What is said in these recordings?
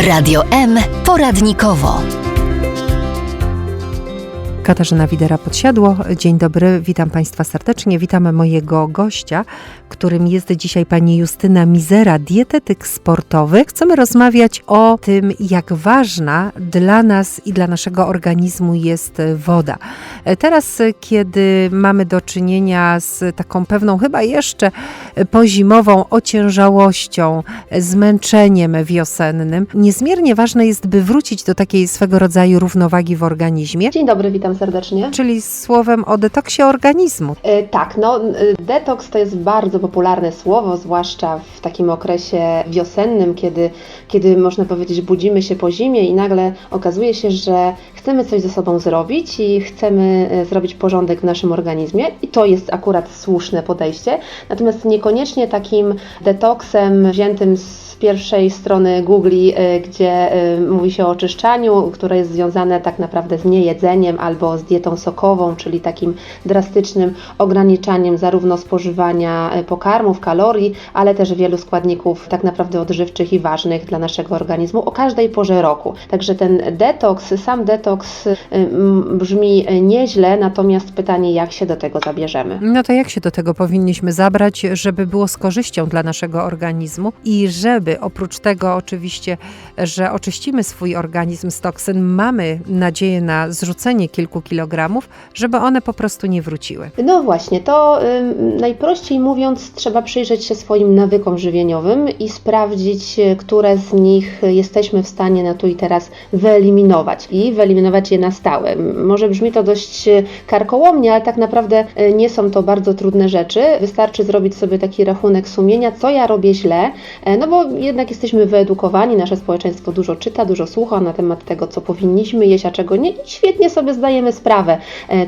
Radio M poradnikowo. Katarzyna Widera-Podsiadło. Dzień dobry, witam Państwa serdecznie. Witamy mojego gościa, którym jest dzisiaj pani Justyna Mizera, dietetyk sportowy. Chcemy rozmawiać o tym, jak ważna dla nas i dla naszego organizmu jest woda. Teraz, kiedy mamy do czynienia z taką pewną, chyba jeszcze pozimową ociężałością, zmęczeniem wiosennym, niezmiernie ważne jest, by wrócić do takiej swego rodzaju równowagi w organizmie. Dzień dobry, witam serdecznie. Czyli słowem o detoksie organizmu. E, tak, no e, detoks to jest bardzo popularne słowo, zwłaszcza w takim okresie wiosennym, kiedy, kiedy można powiedzieć budzimy się po zimie i nagle okazuje się, że chcemy coś ze sobą zrobić i chcemy e, zrobić porządek w naszym organizmie i to jest akurat słuszne podejście. Natomiast niekoniecznie takim detoksem wziętym z pierwszej strony Google, gdzie mówi się o oczyszczaniu, które jest związane tak naprawdę z niejedzeniem albo z dietą sokową, czyli takim drastycznym ograniczaniem zarówno spożywania pokarmów, kalorii, ale też wielu składników tak naprawdę odżywczych i ważnych dla naszego organizmu o każdej porze roku. Także ten detoks, sam detoks brzmi nieźle, natomiast pytanie, jak się do tego zabierzemy. No to jak się do tego powinniśmy zabrać, żeby było z korzyścią dla naszego organizmu i żeby oprócz tego oczywiście, że oczyścimy swój organizm z toksyn, mamy nadzieję na zrzucenie kilku kilogramów, żeby one po prostu nie wróciły. No właśnie, to y, najprościej mówiąc, trzeba przyjrzeć się swoim nawykom żywieniowym i sprawdzić, które z nich jesteśmy w stanie na tu i teraz wyeliminować i wyeliminować je na stałe. Może brzmi to dość karkołomnie, ale tak naprawdę nie są to bardzo trudne rzeczy. Wystarczy zrobić sobie taki rachunek sumienia, co ja robię źle, no bo jednak jesteśmy wyedukowani, nasze społeczeństwo dużo czyta, dużo słucha na temat tego, co powinniśmy jeść, a czego nie i świetnie sobie zdajemy sprawę,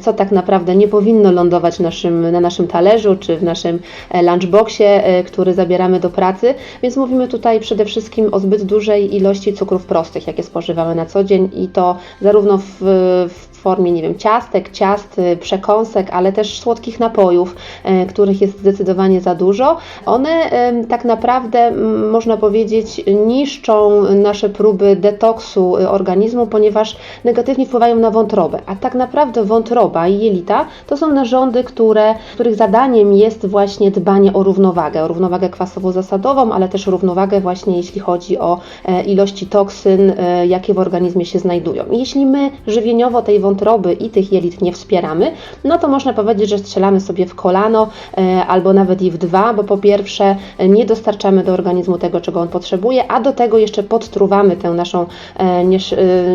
co tak naprawdę nie powinno lądować naszym, na naszym talerzu czy w naszym lunchboxie, który zabieramy do pracy. Więc mówimy tutaj przede wszystkim o zbyt dużej ilości cukrów prostych, jakie spożywamy na co dzień i to zarówno w, w formie, nie wiem, ciastek, ciast, przekąsek, ale też słodkich napojów, których jest zdecydowanie za dużo. One tak naprawdę, można powiedzieć, niszczą nasze próby detoksu organizmu, ponieważ negatywnie wpływają na wątrobę. A tak naprawdę wątroba i jelita to są narządy, które, których zadaniem jest właśnie dbanie o równowagę, o równowagę kwasowo-zasadową, ale też równowagę właśnie jeśli chodzi o ilości toksyn, jakie w organizmie się znajdują. Jeśli my żywieniowo tej wątroby i tych jelit nie wspieramy, no to można powiedzieć, że strzelamy sobie w kolano albo nawet i w dwa, bo po pierwsze nie dostarczamy do organizmu tego, czego on potrzebuje, a do tego jeszcze podtruwamy tę naszą niesz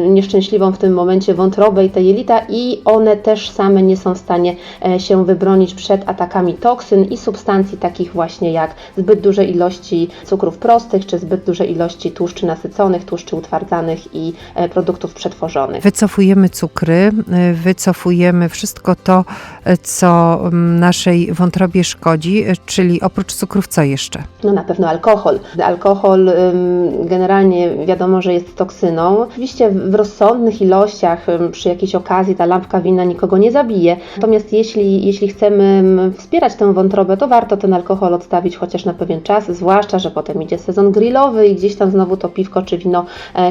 nieszczęśliwą w tym momencie wątrobę i te jelita i one też same nie są w stanie się wybronić przed atakami toksyn i substancji takich właśnie jak zbyt duże ilości cukrów prostych, czy zbyt duże ilości tłuszczy nasyconych, tłuszczy utwardzanych i produktów przetworzonych. Wycofujemy cukry, wycofujemy wszystko to, co naszej wątrobie szkodzi, czyli oprócz cukrów co jeszcze? No na pewno alkohol. Alkohol generalnie wiadomo, że jest toksyną. Oczywiście w rozsądnych ilościach przy jakiejś okazji ta lampka wina nikogo nie zabije. Natomiast jeśli, jeśli chcemy wspierać tę wątrobę, to warto ten alkohol odstawić chociaż na pewien czas, zwłaszcza, że potem idzie sezon grillowy i gdzieś tam znowu to piwko czy wino,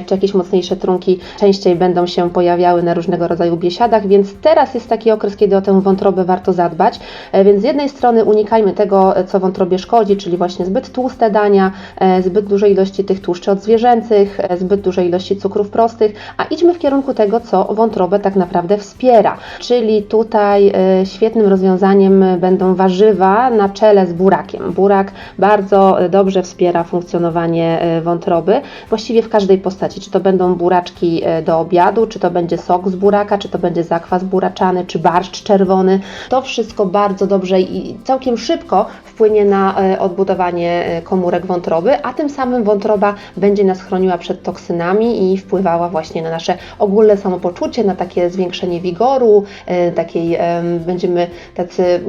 czy jakieś mocniejsze trunki częściej będą się pojawiały na różnego rodzaju biesiadach, więc teraz jest taki okres, kiedy o tę wątrobę warto zadbać. Więc z jednej strony unikajmy tego, co wątrobie szkodzi, czyli właśnie zbyt tłuste dania, zbyt dużej ilości tych tłuszczy odzwierzęcych, zbyt dużej ilości cukrów prostych, a idźmy w kierunku tego, co wątrobę tak naprawdę wspiera. Czyli tutaj świetnym rozwiązaniem będą warzywa na czele z burakiem. Burak bardzo dobrze wspiera funkcjonowanie wątroby, właściwie w każdej postaci. Czy to będą buraczki do obiadu, czy to będzie sok z buraka, czy to będzie zakwas buraczany, czy barszcz czerwony. To wszystko bardzo dobrze i całkiem szybko wpłynie na odbudowanie komórek wątroby, a tym samym wątroba będzie nas chroniła przed toksynami i wpływała właśnie na nasze ogólne samopoczucie, na takie zwiększenie wigoru, takiej będziemy tacy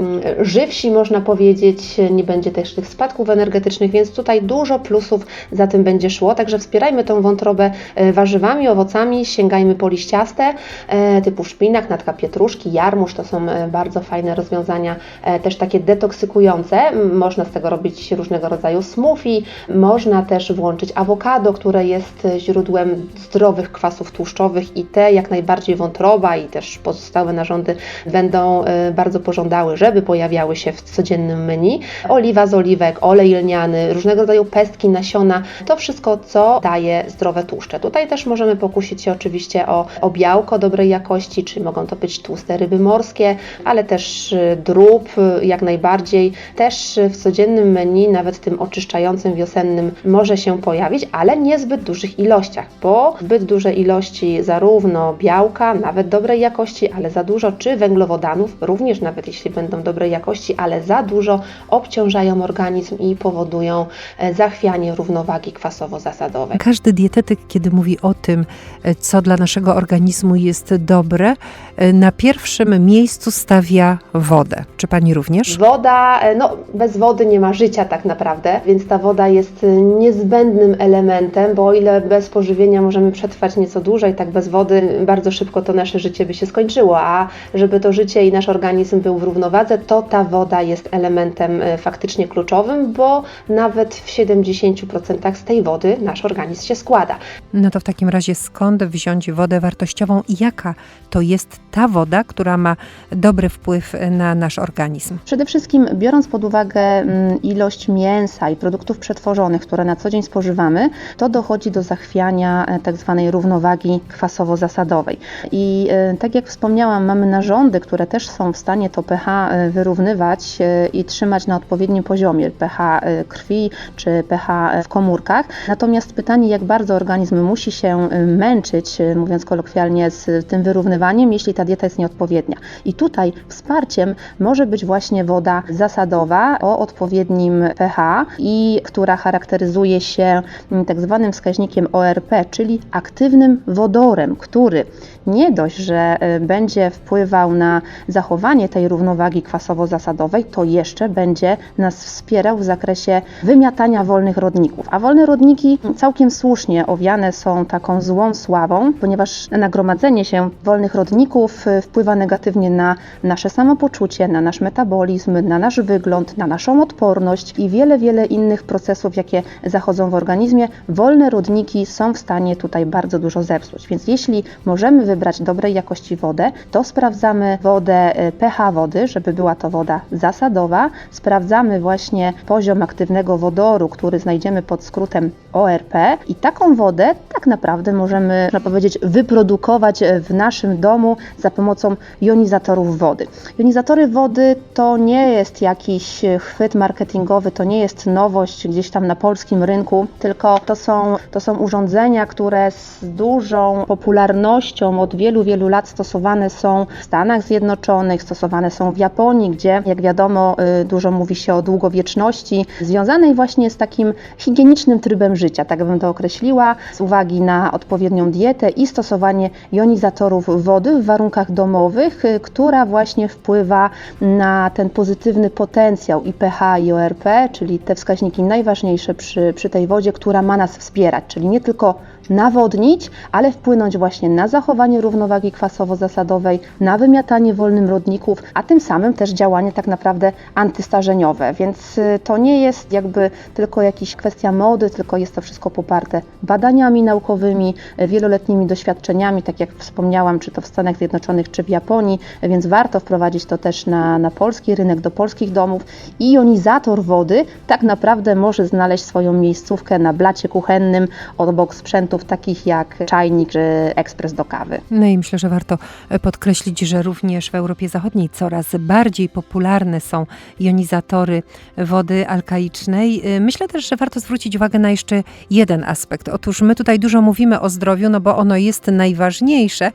żywsi, można powiedzieć, nie będzie też tych spadków energetycznych, więc tutaj dużo plusów za tym będzie szło, także wspierajmy tą wątrobę warzywami, owocami, sięgajmy po liściaste e, typu szpinak, natka pietruszki, jarmuż to są e, bardzo fajne rozwiązania, e, też takie detoksykujące. Można z tego robić różnego rodzaju smoothie, można też włączyć awokado, które jest e, źródłem zdrowych kwasów tłuszczowych i te jak najbardziej wątroba i też pozostałe narządy będą bardzo pożądały, żeby pojawiały się w codziennym menu. Oliwa z oliwek, olej lniany, różnego rodzaju pestki, nasiona, to wszystko, co daje zdrowe tłuszcze. Tutaj też możemy pokusić się oczywiście o, o białko dobrej jakości, czy mogą to być tłuste ryby morskie, ale też y, drób y, jak najbardziej. Też y, w codziennym menu, nawet tym oczyszczającym wiosennym, może się pojawić, ale nie zbyt dużych ilościach, bo zbyt duże ilości zarówno białka, nawet dobrej jakości, ale za dużo, czy węglowodanów, również nawet jeśli będą dobrej jakości, ale za dużo, obciążają organizm i powodują e, zachwianie równowagi kwasowo-zasadowej. Każdy dietetyk, kiedy mówi o tym, e, co dla naszego organizmu jest dobre, e, na pierwszym miejscu stawia wodę. Czy pani również? Woda, e, no bez wody nie ma życia tak naprawdę, więc ta woda jest e, niezbędnym elementem, bo o ile bez pożywienia możemy przetrwać nieco dłużej, tak bez wody bardzo szybko to nasze życie by się skończyło, a żeby to życie i nasz organizm był w równowadze, to ta woda jest elementem faktycznie kluczowym, bo nawet w 70% z tej wody nasz organizm się składa. No to w takim razie skąd wziąć wodę wartościową i jaka to jest ta woda, która ma dobry wpływ na nasz organizm? Przede wszystkim biorąc pod uwagę mm, ilość mięsa i produktów przetworzonych, które na co dzień spożywamy, to dochodzi do zachwiania e, tak zwanej równowagi kwasowo-zasadowej. I e, tak jak wspomniałam, mamy narządy, które też są w stanie to pH e, wyrównywać i trzymać na odpowiednim poziomie pH krwi czy pH w komórkach. Natomiast pytanie, jak bardzo organizm musi się męczyć, mówiąc kolokwialnie, z tym wyrównywaniem, jeśli ta dieta jest nieodpowiednia. I tutaj wsparciem może być właśnie woda zasadowa o odpowiednim pH i która charakteryzuje się mm, tak zwanym wskaźnikiem ORP, czyli aktywnym wodorem, który nie dość, że y, będzie wpływał na zachowanie tej równowagi kwasowo-zasadowej, to jeszcze będzie nas wspierał w zakresie wymiatania wolnych rodników. A wolne rodniki całkiem słusznie owiane są taką złą sławą, ponieważ nagromadzenie się wolnych rodników y, wpływa negatywnie na nasze samopoczucie, na nasz metabolizm, na nasz wygląd, na naszą odporność i wiele, wiele innych procesów, jakie zachodzą w organizmie. Wolne rodniki są w stanie tutaj bardzo dużo zepsuć. Więc jeśli możemy wybrać dobrej jakości wodę, to sprawdzamy wodę, y, pH wody, żeby była to woda zasadowa. Sprawdzamy właśnie poziom aktywnego wodoru, który znajdziemy pod skrótem ORP i taką wodę tak naprawdę możemy, można powiedzieć, wyprodukować w naszym domu za pomocą jonizatorów wody. Jonizatory wody to nie jest jakiś chwyt marketingowy, to nie jest nowość gdzieś tam na polskim rynku, tylko to są, to są urządzenia, które z dużą popularnością od wielu, wielu lat stosowane są w Stanach Zjednoczonych, stosowane są w Japonii, gdzie jak wiadomo y, dużo mówi się o długowieczności, związanej właśnie z takim higienicznym trybem życia, tak bym to określiła, z uwagi na odpowiednią dietę i stosowanie jonizatorów wody w warunkach domowych, y, która właśnie wpływa na ten pozytywny potencjał i pH i ORP, czyli te wskaźniki najważniejsze przy, przy tej wodzie, która ma nas wspierać, czyli nie tylko nawodnić, ale wpłynąć właśnie na zachowanie równowagi kwasowo-zasadowej, na wymiatanie wolnym rodników, a tym samym też działanie tak naprawdę antystarzeniowe. Więc y, to nie jest jakby tylko jakaś kwestia mody, tylko jest to wszystko poparte badaniami naukowymi, y, wieloletnimi doświadczeniami, tak jak wspomniałam, czy to w Stanach Zjednoczonych, czy w Japonii, więc warto wprowadzić to też na, na polski rynek, do polskich domów. I jonizator wody tak naprawdę może znaleźć swoją miejscówkę na blacie kuchennym obok sprzętów takich jak czajnik czy ekspres do kawy. No i myślę, że warto podkreślić, że również w Europie Zachodniej coraz bardziej popularne są jonizatory wody alkaicznej. Myślę też, że warto zwrócić uwagę na jeszcze jeden aspekt. Otóż my tutaj dużo mówimy o zdrowiu, no bo ono jest najważniejsze,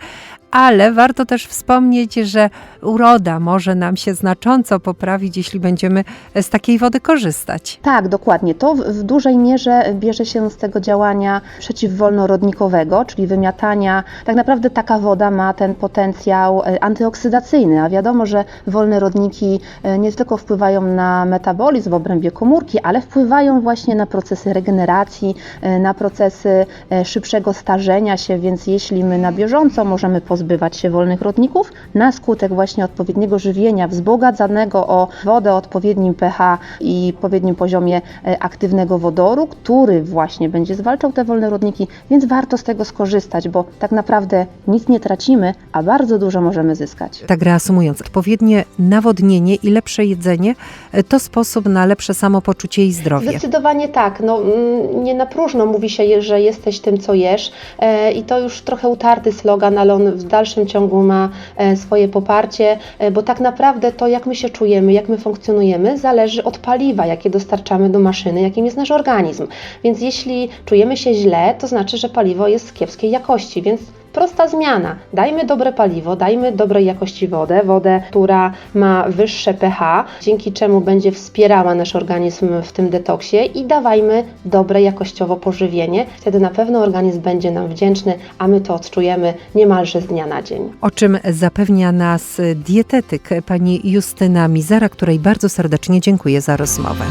ale warto też wspomnieć, że uroda może nam się znacząco poprawić, jeśli będziemy z takiej wody korzystać. Tak, dokładnie. To w, dużej mierze bierze się z tego działania przeciwwolnorodnikowego, czyli wymiatania. Tak naprawdę taka woda ma ten potencjał e, antyoksydacyjny, a wiadomo, że wolne rodniki e, nie tylko wpływają na metabolizm w obrębie komórki, ale wpływają właśnie na procesy regeneracji, e, na procesy szybszego starzenia się, więc jeśli my na bieżąco możemy pozwolić pozbywać się wolnych rodników na skutek właśnie odpowiedniego żywienia wzbogacanego o wodę o odpowiednim pH i odpowiednim poziomie e, aktywnego wodoru, który właśnie będzie zwalczał te wolne rodniki, więc warto z tego skorzystać, bo tak naprawdę nic nie tracimy, a bardzo dużo możemy zyskać. Tak reasumując, odpowiednie nawodnienie i lepsze jedzenie e, to sposób na lepsze samopoczucie i zdrowie. Zdecydowanie tak. No, mm, nie na próżno mówi się, że jesteś tym, co jesz e, i to już trochę utarty slogan, ale on dalszym ciągu ma e, swoje poparcie, e, bo tak naprawdę to, jak my się czujemy, jak my funkcjonujemy, zależy od paliwa, jakie dostarczamy do maszyny, jakim jest nasz organizm. Więc jeśli czujemy się źle, to znaczy, że paliwo jest kiepskiej jakości, więc Prosta zmiana. Dajmy dobre paliwo, dajmy dobrej jakości wodę, wodę, która ma wyższe pH, dzięki czemu będzie wspierała nasz organizm w tym detoksie i dawajmy dobre jakościowo pożywienie. Wtedy na pewno organizm będzie nam wdzięczny, a my to odczujemy niemalże z dnia na dzień. O czym zapewnia nas dietetyk pani Justyna Mizera, której bardzo serdecznie dziękuję za rozmowę.